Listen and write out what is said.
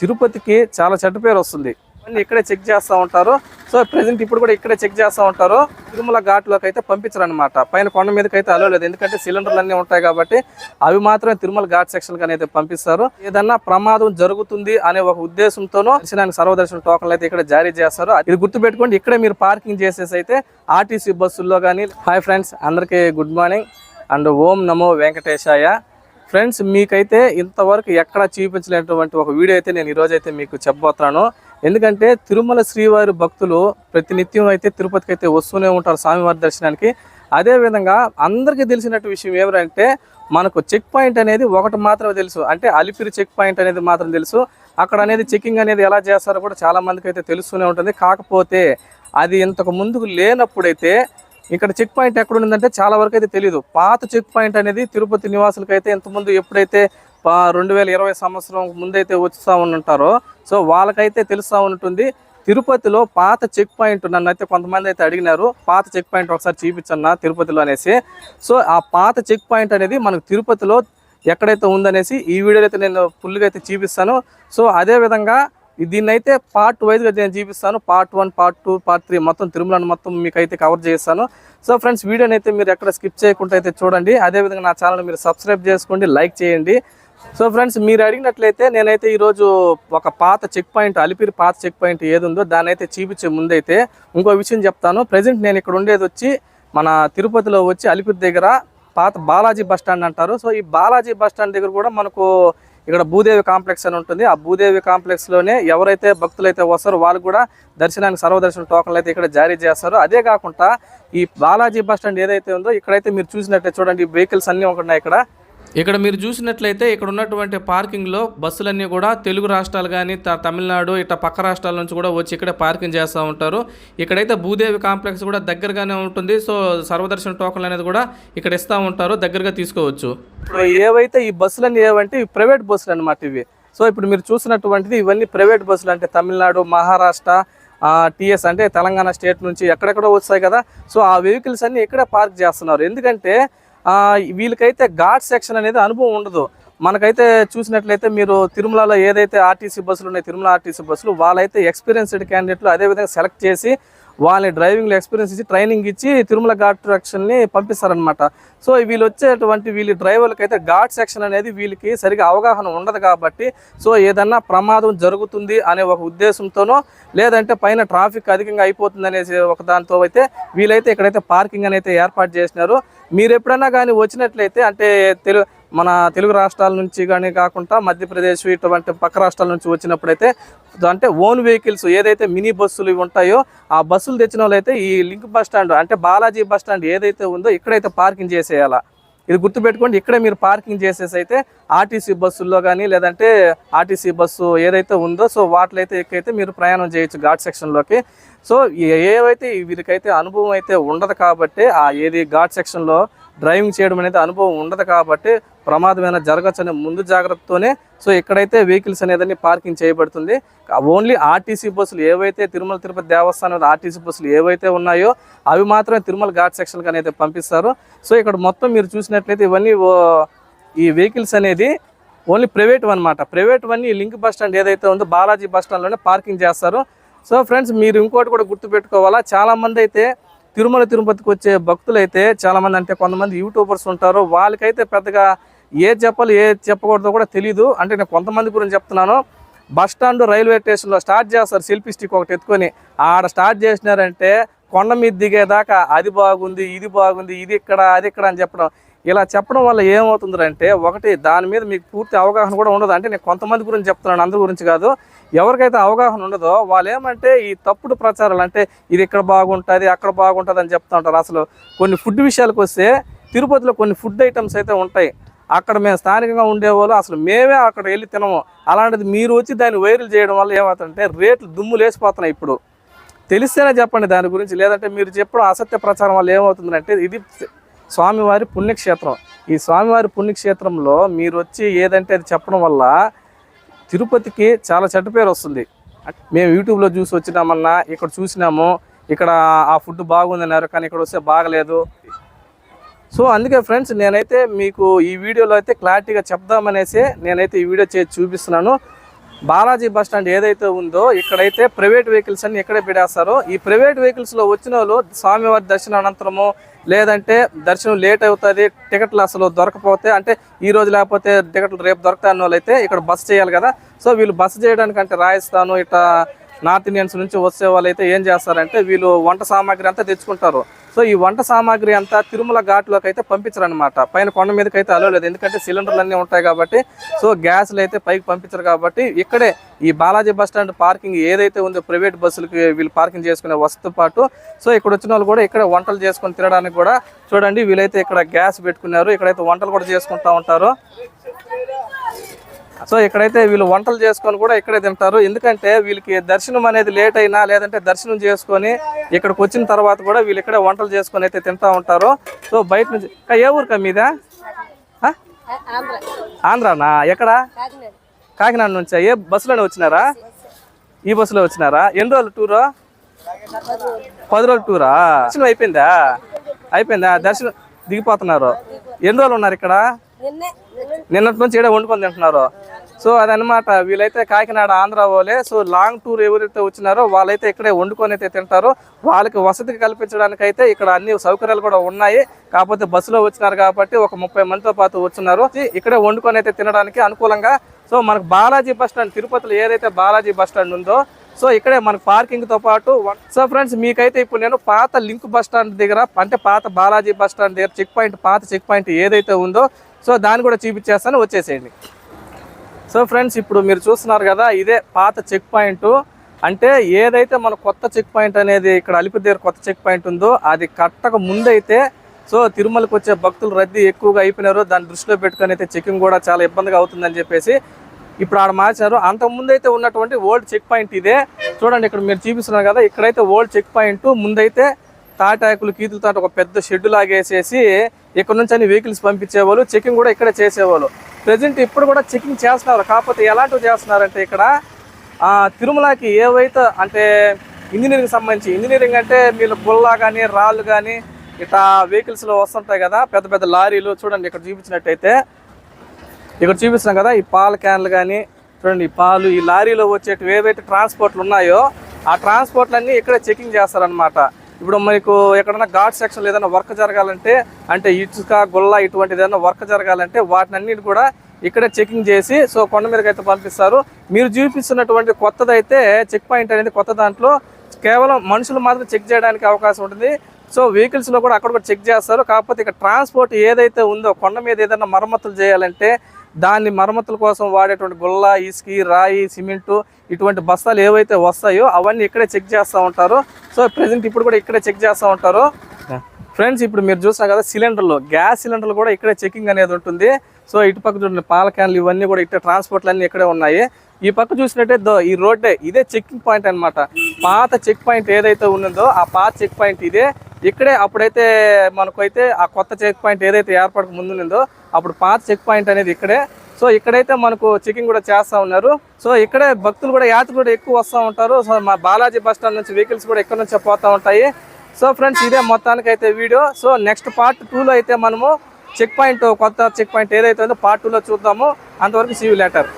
తిరుపతికి చాలా చెడ్డ పేరు వస్తుంది. ఇక్కడే చెక్ చేస్తూ ఉంటారు. సో ప్రజెంట్ ఇప్పుడు కూడా ఇక్కడే చెక్ చేస్తూ ఉంటారు. తిరుమల ఘాట్లోకి అయితే పంపించరు అనమాట పైన కొండ మీదకి అయితే అలో లేదు. ఎందుకంటే సిలిండర్లు అన్నీ ఉంటాయి కాబట్టి అవి మాత్రమే తిరుమల ఘాట్ సెక్షన్ అయితే పంపిస్తారు. ఏదన్నా ప్రమాదం జరుగుతుంది అనే ఒక ఉద్దేశంతోనూ దర్శనానికి సర్వదర్శన టోకన్లు అయితే ఇక్కడ జారీ చేస్తారు. ఇది గుర్తుపెట్టుకోండి ఇక్కడే మీరు పార్కింగ్ చేసేసి అయితే ఆర్టీసీ బస్సుల్లో కానీ హాయ్ ఫ్రెండ్స్ అందరికీ గుడ్ మార్నింగ్. అండ్ ఓం నమో వెంకటేశాయ. ఫ్రెండ్స్ మీకైతే ఇంతవరకు ఎక్కడ చూపించలేనటువంటి ఒక వీడియో అయితే నేను ఈరోజు అయితే మీకు చెప్పబోతున్నాను. ఎందుకంటే తిరుమల శ్రీవారి భక్తులు ప్రతినిత్యం అయితే తిరుపతికి అయితే వస్తూనే ఉంటారు స్వామివారి దర్శనానికి. అదేవిధంగా అందరికీ తెలిసినట్టు విషయం ఏమిటంటే మనకు చెక్ పాయింట్ అనేది ఒకటి మాత్రమే తెలుసు. అంటే అలిపిరి చెక్ పాయింట్ అనేది మాత్రం తెలుసు. అక్కడ అనేది చెకింగ్ అనేది ఎలా చేస్తారో కూడా చాలామందికి అయితే తెలుస్తూనే ఉంటుంది. కాకపోతే అది ఇంతకు ముందుకు లేనప్పుడైతే ఇక్కడ చెక్ పాయింట్ ఎక్కడ ఉండిందంటే చాలా వరకు అయితే తెలియదు పాత చెక్ పాయింట్ అనేది తిరుపతి నివాసులకైతే ఇంతకుముందు ఎప్పుడైతే రెండు వేల ఇరవై సంవత్సరం ముందైతే వస్తూ ఉంటారో సో వాళ్ళకైతే తెలుస్తూ ఉంటుంది తిరుపతిలో పాత చెక్ పాయింట్ నన్ను అయితే కొంతమంది అయితే అడిగినారు. పాత చెక్ పాయింట్ ఒకసారి చూపించన్నా తిరుపతిలో అనేసి. సో ఆ పాత చెక్ పాయింట్ అనేది మనకు తిరుపతిలో ఎక్కడైతే ఉందనేసి ఈ వీడియోలో అయితే నేను ఫుల్గా అయితే చూపిస్తాను. సో అదే విధంగా దీన్ని అయితే పార్ట్ వైజ్గా నేను చూపిస్తాను. Part one part two part three మొత్తం తిరుమలను మొత్తం మీకు అయితే కవర్ చేస్తాను. సో ఫ్రెండ్స్ వీడియోని అయితే మీరు ఎక్కడ స్కిప్ చేయకుండా అయితే చూడండి. అదేవిధంగా నా ఛానల్ మీరు సబ్స్క్రైబ్ చేసుకోండి లైక్ చేయండి. సో ఫ్రెండ్స్ మీరు అడిగినట్లయితే నేనైతే ఈరోజు ఒక పాత చెక్ పాయింట్ అలిపిరి పాత చెక్ పాయింట్ ఏది ఉందో దాన్ని అయితే చూపించే ముందైతే ఇంకో విషయం చెప్తాను. ప్రజెంట్ నేను ఇక్కడ ఉండేది వచ్చి మన తిరుపతిలో వచ్చి అలిపిరి దగ్గర పాత బాలాజీ బస్ స్టాండ్ అంటారు. సో ఈ బాలాజీ బస్ స్టాండ్ దగ్గర కూడా మనకు ఇక్కడ భూదేవి కాంప్లెక్స్ అని ఉంటుంది. ఆ భూదేవి కాంప్లెక్స్లోనే ఎవరైతే భక్తులు అయితే వస్తారో వాళ్ళు కూడా దర్శనానికి సర్వదర్శన టోకన్లు అయితే ఇక్కడ జారీ చేస్తారు. అదే కాకుండా ఈ బాలాజీ బస్ స్టాండ్ ఏదైతే ఉందో ఇక్కడైతే మీరు చూసినట్టే చూడండి వెహికల్స్ అన్నీ ఉన్నాయి ఇక్కడ. ఇక్కడ మీరు చూసినట్లయితే ఇక్కడ ఉన్నటువంటి పార్కింగ్లో బస్సులన్నీ కూడా తెలుగు రాష్ట్రాలు కానీ తమిళనాడు ఇట్లా పక్క రాష్ట్రాల నుంచి కూడా వచ్చి ఇక్కడే పార్కింగ్ చేస్తూ ఉంటారు. ఇక్కడైతే భూదేవి కాంప్లెక్స్ కూడా దగ్గరగానే ఉంటుంది. సో సర్వదర్శన టోకన్లు అనేది కూడా ఇక్కడ ఇస్తూ ఉంటారు. దగ్గరగా తీసుకోవచ్చు. ఇప్పుడు ఏవైతే ఈ బస్సులన్నీ ఏవంటే ఇవి ప్రైవేట్ బస్సులు అనమాట ఇవి. సో ఇప్పుడు మీరు చూసినటువంటిది ఇవన్నీ ప్రైవేట్ బస్సులు. అంటే తమిళనాడు మహారాష్ట్ర టీఎస్ అంటే తెలంగాణ స్టేట్ నుంచి ఎక్కడెక్కడ వస్తాయి కదా. సో ఆ వెహికల్స్ అన్నీ ఇక్కడే పార్క్ చేస్తున్నారు. ఎందుకంటే వీళ్ళకైతే ఘాట్ సెక్షన్ అనేది అనుభవం ఉండదు. మనకైతే చూసినట్లయితే మీరు తిరుమలలో ఏదైతే ఆర్టీసీ బస్సులు ఉన్నాయి తిరుమల ఆర్టీసీ బస్సులు వాళ్ళైతే ఎక్స్పీరియన్స్డ్ క్యాండిడేట్లు అదేవిధంగా సెలెక్ట్ చేసి వాళ్ళని డ్రైవింగ్లో ఎక్స్పీరియన్స్ ఇచ్చి ట్రైనింగ్ ఇచ్చి తిరుమల ఘాట్ సెక్షన్ని పంపిస్తారనమాట సో వీళ్ళు వచ్చేటువంటి వీళ్ళ డ్రైవర్లకైతే ఘాట్ సెక్షన్ అనేది వీళ్ళకి సరిగా అవగాహన ఉండదు కాబట్టి సో ఏదన్నా ప్రమాదం జరుగుతుంది అనే ఒక ఉద్దేశంతోనో లేదంటే పైన ట్రాఫిక్ అధికంగా అయిపోతుంది అనేసి ఒక దాంతో అయితే వీళ్ళైతే ఇక్కడైతే పార్కింగ్ అనేది ఏర్పాటు చేసినారు. మీరు ఎప్పుడైనా కానీ వచ్చినట్లయితే అంటే తెలు మన తెలుగు రాష్ట్రాల నుంచి కానీ కాకుండా మధ్యప్రదేశ్ ఇటువంటి పక్క రాష్ట్రాల నుంచి వచ్చినప్పుడైతే అంటే ఓన్ వెహికల్స్ ఏదైతే మినీ బస్సులు ఉంటాయో ఆ బస్సులు తెచ్చిన వాళ్ళైతే ఈ లింక్ బస్ స్టాండ్ అంటే బాలాజీ బస్ స్టాండ్ ఏదైతే ఉందో ఇక్కడైతే పార్కింగ్ చేసేయాలా. ఇది గుర్తుపెట్టుకోండి ఇక్కడే మీరు పార్కింగ్ చేసేసి అయితే ఆర్టీసీ బస్సుల్లో కానీ లేదంటే ఆర్టీసీ బస్సు ఏదైతే ఉందో సో వాటిలో అయితే ఎక్కైతే మీరు ప్రయాణం చేయొచ్చు ఘాట్ సెక్షన్లోకి. సో ఏవైతే వీరికైతే అనుభవం అయితే ఉండదు కాబట్టి ఆ ఏది ఘాట్ సెక్షన్లో డ్రైవింగ్ చేయడం అనేది అనుభవం ఉండదు కాబట్టి ప్రమాదమైన జరగచ్చు అనే ముందు జాగ్రత్తతోనే. సో ఇక్కడైతే వెహికల్స్ అనేది పార్కింగ్ చేయబడుతుంది ఓన్లీ ఆర్టీసీ బస్సులు ఏవైతే తిరుమల తిరుపతి దేవస్థానం ఆర్టీసీ బస్సులు ఏవైతే ఉన్నాయో అవి మాత్రమే తిరుమల ఘాట్ సెక్షన్కి అనేది పంపిస్తారు. సో ఇక్కడ మొత్తం మీరు చూసినట్లయితే ఇవన్నీ ఓ- ఈ వెహికల్స్ అనేది ఓన్లీ ప్రైవేట్ అనమాట ప్రైవేట్ వన్ ఈ లింక్ బస్ స్టాండ్ ఏదైతే ఉందో బాలాజీ బస్ స్టాండ్లోనే పార్కింగ్ చేస్తారు. సో ఫ్రెండ్స్ మీరు ఇంకోటి కూడా గుర్తుపెట్టుకోవాలా? చాలామంది అయితే తిరుమల తిరుపతికి వచ్చే భక్తులైతే చాలామంది అంటే కొంతమంది యూట్యూబర్స్ ఉంటారు. వాళ్ళకైతే పెద్దగా ఏ చెప్పాలి ఏది చెప్పకూడదో కూడా తెలియదు అంటే నేను కొంతమంది గురించి చెప్తున్నాను. బస్ స్టాండ్ రైల్వే స్టేషన్లో స్టార్ట్ చేస్తారు సెల్ఫీ స్టిక్ ఒకటి ఎత్తుకొని. ఆడ స్టార్ట్ చేసినారంటే కొండ మీద దిగేదాకా అది బాగుంది ఇది బాగుంది ఇది ఇక్కడ అది ఇక్కడ అని చెప్పడం. ఇలా చెప్పడం వల్ల ఏమవుతుందంటే ఒకటి దాని మీద మీకు పూర్తి అవగాహన కూడా ఉండదు. అంటే నేను కొంతమంది గురించి చెప్తున్నాను అందరి గురించి కాదు. ఎవరికైతే అవగాహన ఉండదో వాళ్ళు ఏమంటే ఈ తప్పుడు ప్రచారాలు అంటే ఇది ఇక్కడ బాగుంటుంది అక్కడ బాగుంటుంది అని చెప్తా ఉంటారు. అసలు కొన్ని ఫుడ్ విషయాలకు వస్తే తిరుపతిలో కొన్ని ఫుడ్ ఐటమ్స్ అయితే ఉంటాయి. అక్కడ మేము స్థానికంగా ఉండేవాళ్ళు అసలు మేమే అక్కడ వెళ్ళి తినము. అలాంటిది మీరు వచ్చి దాన్ని వైరల్ చేయడం వల్ల ఏమవుతుందంటే రేట్లు దుమ్ములు లేచిపోతున్నాయి ఇప్పుడు. తెలిస్తేనే చెప్పండి దాని గురించి. లేదంటే మీరు చెప్పడం అసత్య ప్రచారం వల్ల ఏమవుతుందంటే ఇది స్వామివారి పుణ్యక్షేత్రం. ఈ స్వామివారి పుణ్యక్షేత్రంలో మీరు వచ్చి ఏదంటే అది చెప్పడం వల్ల తిరుపతికి చాలా చెడ్డ పేరు వస్తుంది. మేము యూట్యూబ్లో చూసి వచ్చినామన్నా ఇక్కడ చూసినాము ఇక్కడ ఆ ఫుడ్ బాగుందన్నారు కానీ ఇక్కడ వస్తే బాగలేదు. సో అందుకే ఫ్రెండ్స్ నేనైతే మీకు ఈ వీడియోలో అయితే క్లారిటీగా చెప్దామనేసి నేనైతే ఈ వీడియో చేసి చూపిస్తున్నాను. బాలాజీ బస్ స్టాండ్ ఏదైతే ఉందో ఇక్కడైతే ప్రైవేట్ వెహికల్స్ అన్ని ఎక్కడే పెడేస్తారు. ఈ ప్రైవేట్ వెహికల్స్లో వచ్చిన వాళ్ళు స్వామివారి దర్శనం అనంతరము లేదంటే దర్శనం లేట్ అవుతుంది టికెట్లు అసలు దొరకపోతే అంటే ఈ రోజు లేకపోతే టికెట్లు రేపు దొరకతా అన్న వాళ్ళు అయితే ఇక్కడ బస్ చేయాలి కదా. సో వీళ్ళు బస్ చేయడానికి అంటే ఇట్లా నార్త్ ఇండియన్స్ నుంచి వచ్చే వాళ్ళైతే ఏం చేస్తారంటే వీళ్ళు వంట సామాగ్రి అంతా తెచ్చుకుంటారు. సో ఈ వంట సామాగ్రి అంతా తిరుమల ఘాట్లోకి అయితే పంపించరు అనమాట పైన కొండ మీదకి అయితే అలవలేదు ఎందుకంటే సిలిండర్లు అన్నీ ఉంటాయి కాబట్టి సో గ్యాస్లు అయితే పైకి పంపించరు కాబట్టి ఇక్కడే ఈ బాలాజీ బస్ స్టాండ్ పార్కింగ్ ఏదైతే ఉందో ప్రైవేట్ బస్సులకి వీళ్ళు పార్కింగ్ చేసుకునే వసతితో పాటు సో ఇక్కడ వచ్చిన వాళ్ళు కూడా ఇక్కడ వంటలు చేసుకొని తినడానికి కూడా చూడండి వీళ్ళైతే ఇక్కడ గ్యాస్ పెట్టుకున్నారు. ఇక్కడైతే వంటలు కూడా చేసుకుంటా ఉంటారు. సో ఇక్కడైతే వీళ్ళు వంటలు చేసుకొని కూడా ఇక్కడే తింటారు. ఎందుకంటే వీళ్ళకి దర్శనం అనేది లేట్ అయినా లేదంటే దర్శనం చేసుకొని ఇక్కడికి వచ్చిన తర్వాత కూడా వీళ్ళు ఇక్కడే వంటలు చేసుకొని అయితే తింటా ఉంటారు. సో బయట నుంచి ఏ ఊరికా మీద? ఆంధ్రానా? ఎక్కడ? కాకినాడ నుంచా? ఏ బస్సులోనే వచ్చినారా? ఈ బస్సులో వచ్చినారా? ఎన్ని రోజులు టూరు? పది రోజులు టూరా? దర్శనం అయిపోయిందా? అయిపోయిందా? దర్శనం దిగిపోతున్నారు. ఎన్ని రోజులు ఉన్నారు ఇక్కడ? నిన్నటి నుంచి ఇక్కడ వండుకొని తింటున్నారు. సో అదనమాట వీళ్ళైతే కాకినాడ ఆంధ్ర వాళ్ళే. సో లాంగ్ టూర్ ఎవరైతే వచ్చినారో వాళ్ళైతే ఇక్కడే వండుకొని అయితే తింటారు. వాళ్ళకి వసతి కల్పించడానికి అయితే ఇక్కడ అన్ని సౌకర్యాలు కూడా ఉన్నాయి. కాకపోతే బస్సులో వచ్చినారు కాబట్టి ఒక ముప్పై మందితో పాటు వచ్చినారు. ఇక్కడే వండుకొని అయితే తినడానికి అనుకూలంగా. సో మనకు బాలాజీ బస్ స్టాండ్ తిరుపతిలో ఏదైతే బాలాజీ బస్ స్టాండ్ ఉందో సో ఇక్కడే మనకు పార్కింగ్తో పాటు సో ఫ్రెండ్స్ మీకైతే ఇప్పుడు నేను పాత లింక్ బస్ స్టాండ్ దగ్గర అంటే పాత బాలాజీ బస్ స్టాండ్ దగ్గర చెక్ పాయింట్ పాత చెక్ పాయింట్ ఏదైతే ఉందో సో దాన్ని కూడా చూపించేస్తాను వచ్చేసేయండి. సో ఫ్రెండ్స్ ఇప్పుడు మీరు చూస్తున్నారు కదా ఇదే పాత చెక్ పాయింట్. అంటే ఏదైతే మన కొత్త చెక్ పాయింట్ అనేది ఇక్కడ అలిపి దగ్గర కొత్త చెక్ పాయింట్ ఉందో అది కట్టక ముందైతే సో తిరుమలకు వచ్చే భక్తులు రద్దీ ఎక్కువగా అయిపోయినారు. దాన్ని దృష్టిలో పెట్టుకుని అయితే చెకింగ్ కూడా చాలా ఇబ్బందిగా అవుతుందని చెప్పేసి ఇప్పుడు ఆడ మార్చారు అంత ముందైతే ఉన్నటువంటి ఓల్డ్ చెక్ పాయింట్ ఇదే. చూడండి ఇక్కడ మీరు చూపిస్తున్నారు కదా ఇక్కడైతే ఓల్డ్ చెక్ పాయింట్ ముందైతే తాటాకులు కీతులతో ఒక పెద్ద షెడ్ లాగేసేసి ఇక్కడ నుంచి అన్ని వెహికల్స్ పంపించేవాళ్ళు చెకింగ్ కూడా ఇక్కడే చేసేవాళ్ళు. ప్రజెంట్ ఇప్పుడు కూడా చెకింగ్ చేస్తున్నారు. కాకపోతే ఎలాంటివి చేస్తున్నారంటే ఇక్కడ తిరుమలకి ఏవైతే అంటే ఇంజనీరింగ్ సంబంధించి ఇంజనీరింగ్ అంటే మీరు గుల్లా కానీ రాళ్ళు కానీ ఇట్లా వెహికల్స్లో వస్తుంటాయి కదా పెద్ద పెద్ద లారీలు చూడండి ఇక్కడ చూపించినట్టయితే. ఇక్కడ చూపిస్తున్నాం కదా ఈ పాల క్యాన్లు కానీ చూడండి ఈ పాలు ఈ లారీలో వచ్చేటివి ఏవైతే ట్రాన్స్పోర్ట్లు ఉన్నాయో ఆ ట్రాన్స్పోర్ట్లన్నీ ఇక్కడే చెకింగ్ చేస్తారనమాట ఇప్పుడు మీకు ఎక్కడన్నా ఘాట్ సెక్షన్లో ఏదైనా వర్క్ జరగాలంటే అంటే ఇటుక గుల్ల ఇటువంటి ఏదైనా వర్క్ జరగాలంటే వాటినన్నిటి కూడా ఇక్కడే చెకింగ్ చేసి సో కొండ మీదకి అయితే పంపిస్తారు. మీరు చూపిస్తున్నటువంటి కొత్తదైతే చెక్ పాయింట్ అనేది కొత్త దాంట్లో కేవలం మనుషులు మాత్రం చెక్ చేయడానికి అవకాశం ఉంటుంది. సో వెహికల్స్లో కూడా అక్కడ కూడా చెక్ చేస్తారు. కాకపోతే ఇక ట్రాన్స్పోర్ట్ ఏదైతే ఉందో కొండ మీద ఏదైనా మరమ్మతులు చేయాలంటే దాన్ని మరమ్మతుల కోసం వాడేటువంటి గుల్ల ఇసుకి రాయి సిమెంటు ఇటువంటి బస్తాలు ఏవైతే వస్తాయో అవన్నీ ఇక్కడే చెక్ చేస్తూ ఉంటారు. సో ప్రజెంట్ ఇప్పుడు కూడా ఇక్కడే చెక్ చేస్తూ ఉంటారు. ఫ్రెండ్స్ ఇప్పుడు మీరు చూసినా కదా సిలిండర్లు గ్యాస్ సిలిండర్లు కూడా ఇక్కడే చెకింగ్ అనేది ఉంటుంది. సో ఇటు పక్క చూడండి పాల క్యాన్లు ఇవన్నీ కూడా ఇక్కడ ట్రాన్స్పోర్ట్లు అన్నీ ఇక్కడే ఉన్నాయి. ఈ పక్క చూసినట్టే దో ఈ రోడ్డే ఇదే చెక్కింగ్ పాయింట్ అన్నమాట. పాత చెక్ పాయింట్ ఏదైతే ఉన్నదో ఆ పాత చెక్ పాయింట్ ఇదే. ఇక్కడే అప్పుడైతే మనకైతే ఆ కొత్త చెక్ పాయింట్ ఏదైతే ఏర్పడక ముందు ఉన్నదో అప్పుడు పాత చెక్ పాయింట్ అనేది ఇక్కడే. సో ఇక్కడైతే మనకు చెకింగ్ కూడా చేస్తా ఉన్నారు. సో ఇక్కడే భక్తులు కూడా యాత్ర కూడా ఎక్కువ వస్తూ ఉంటారు. సో మా బాలాజీ బస్ స్టాండ్ నుంచి వెహికల్స్ కూడా ఇక్కడ నుంచి పోతూ ఉంటాయి. సో ఫ్రెండ్స్ ఇదే మొత్తానికి అయితే వీడియో. సో నెక్స్ట్ పార్ట్ టూలో అయితే మనము చెక్ పాయింట్ కొత్త చెక్ పాయింట్ ఏదైతే ఉందో పార్ట్ టూలో చూద్దాము. అంతవరకు సీ యూ లెటర్